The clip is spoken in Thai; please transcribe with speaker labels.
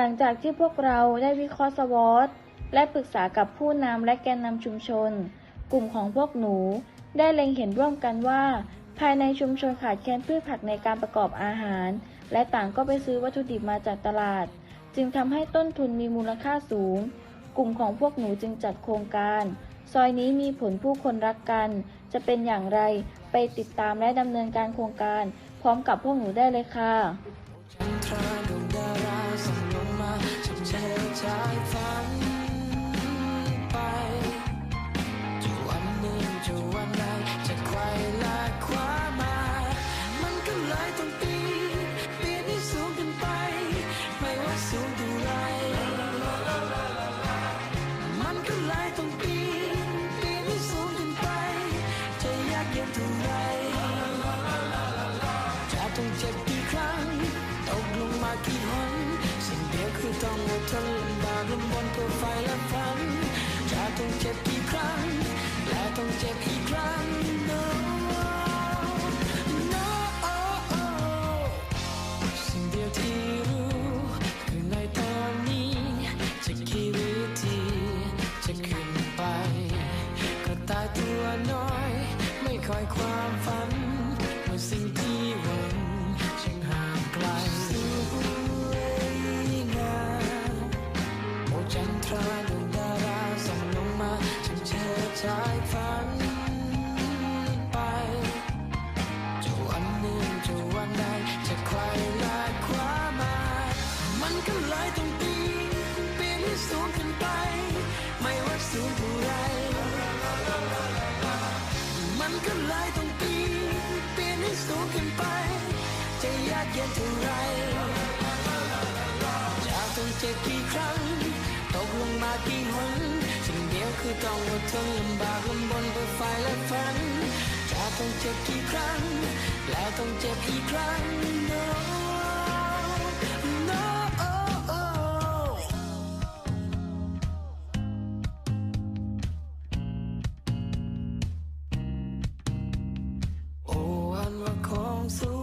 Speaker 1: หลังจากที่พวกเราได้วิเคราะห์สวอตและปรึกษากับผู้นำและแกนนำชุมชน กลุ่มของพวกหนู ได้เล็งเห็นร่วมกันว่า ภายในชุมชนขาดแคลนพืชผักในการประกอบอาหาร และต่างก็ไปซื้อวัตถุดิบมาจากตลาด จึงทำให้ต้นทุนมีมูลค่าสูง กลุ่มของพวกหนูจึงจัดโครงการ ซอยนี้มีผลผู้คนรักกัน จะเป็นอย่างไรไปติดตามและดำเนินการโครงการ พร้อมกับพวกหนูได้เลยค่ะ
Speaker 2: ต้องปีนปีนให้สูงขึ้นไป ไม่ว่าสูงเท่าไรมันก็เลยต้องปีนปีนให้สูงขึ้นไป จะยากเย็นเท่าไรจะต้องเจ็บกี่ครั้งตกลงมากี่หนสิ่งเดียวคือต้องอดทนลำบากลำบนเพื่อไฟและฝัน คอยความฝันเมื่อสิ่งที่หวังฉันห่างไกลสวยงามโอจันทราดวงดาราส่องลงมาฉันเชื่อชายฝันไปจะวันหนึ่งจะวันใดจะใครลากความหมายมันก็เลยต้องปีนปีนให้สูงขึ้นไป ไม่ว่าสูงเท่าไร เย็นเท่าไรจะต้องเจ็บกี่ครั้ง ตกลงมากี่หนสิ่งเดียวคือต้องอดทนลำบากลำบนเพื่อไฟและฝันจะต้องเจ็บกี่ครั้ง และต้องเจ็บอีกครั้ง no no โอ้อันว่าของสู